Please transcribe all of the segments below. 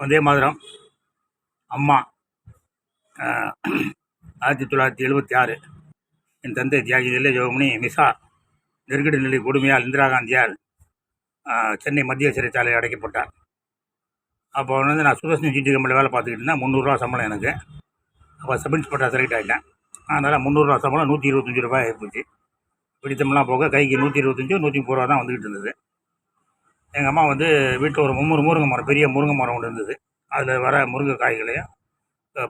வந்தே மாதிரம். அம்மா ஆயிரத்தி தொள்ளாயிரத்தி எழுபத்தி ஆறு. என் தந்தை தியாகி தில்லை ஜோகமணி மிசா நெருக்கடி நிலை கொடுமையால் இந்திரா காந்தியால் சென்னை மத்திய சிறைச்சாலையில் அடைக்கப்பட்டார். அப்போ வந்து நான் சுதர்சன் ஜிடி கம்பெனியில் வேலை பார்த்துக்கிட்டு இருந்தேன். முந்நூறுரூவா சம்பளம் எனக்கு. அப்போ சப் இன்ஸ்பெக்டர் செலக்ட் ஆகிட்டேன் அதனால் முந்நூறுரூவா சம்பளம் நூற்றி இருபத்தஞ்சி ரூபாய் ஆகிப்போச்சு பிடித்தமெல்லாம் போக கைக்கு நூற்றி இருபத்தஞ்சோ நூற்றி முப்பது ரூபா தான் வந்துக்கிட்டு இருந்தது. எங்கள் அம்மா வந்து வீட்டில் ஒரு முந்நூறு முருங்கை மரம் பெரிய முருங்கை மரம் ஒன்று இருந்தது. அதில் வர முருங்கை காய்களையும்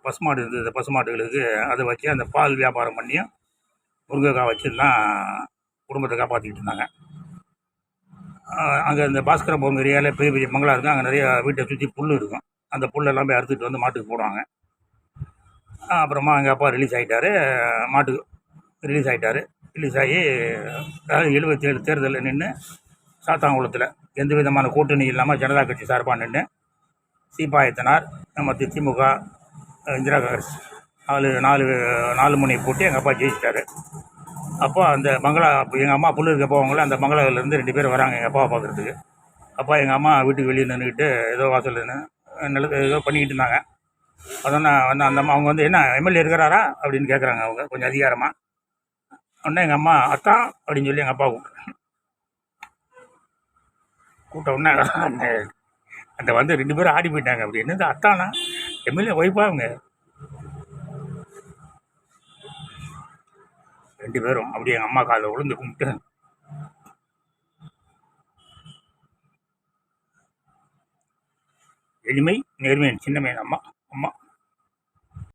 பசுமாடு இருந்தது. பசுமாடுகளுக்கு அதை வச்சு அந்த பால் வியாபாரம் பண்ணியும் முருங்கைக்காய் வச்சுலாம் குடும்பத்தை காப்பாற்றிக்கிட்டு இருந்தாங்க. அங்கே இந்த பாஸ்கர போங்க ஏரியாவில் பெரிய பெரிய மங்களாக இருக்கும். அங்கே நிறைய வீட்டை சுற்றி புல் இருக்கும். அந்த புல்லெல்லாம் போய் அறுத்துட்டு வந்து மாட்டுக்கு போடுவாங்க. அப்புறமா எங்கள் அப்பா ரிலீஸ் ஆகிட்டாரு மாட்டுக்கு ரிலீஸ் ஆகிட்டாரு ரிலீஸ் ஆகி அதாவது எழுபத்தேழு தேர்தலில் நின்று சாத்தாங்குளத்தில் எந்த விதமான கூட்டணி இல்லாமல் ஜனதா கட்சி சார்பாக நின்று சீப்பாயத்தனார் மற்ற திமுக இந்திரா காங்கிரஸ் நாலு நாலு நாலு மணி போட்டு எங்கள் அப்பா ஜெயிச்சிட்டாரு. அப்போ அந்த மங்களா எங்கள் அம்மா புல்லு இருக்க அந்த மங்களாவிலேருந்து ரெண்டு பேர் வராங்க எங்கள் அப்பாவை பார்க்குறதுக்கு. அப்பா எங்கள் அம்மா வீட்டுக்கு வெளியே நின்றுக்கிட்டு ஏதோ வாசல் நிலத்து ஏதோ பண்ணிக்கிட்டு இருந்தாங்க. அதனால் வந்து அந்த அம்மா அவங்க வந்து என்ன எம்எல்ஏ இருக்கிறாரா அப்படின்னு கேட்குறாங்க அவங்க கொஞ்சம் அதிகாரமாக உடனே எங்கள் அம்மா அத்தா அப்படின்னு சொல்லி எங்கள் அப்பா கூப்பிட்றாங்க கூப்பிட்ட உடனே அந்த அந்த வந்து ரெண்டு பேரும் ஆடி போயிட்டாங்க. அப்படி என்னது அத்தானா? எம்எல்ஏ ஒய்ஃபா அவங்க? ரெண்டு பேரும் அப்படியே எங்கள் அம்மா காலை விழுந்து கும்பிட்டு. எளிமை நேர்மையின் சின்னமையின் அம்மா அம்மா.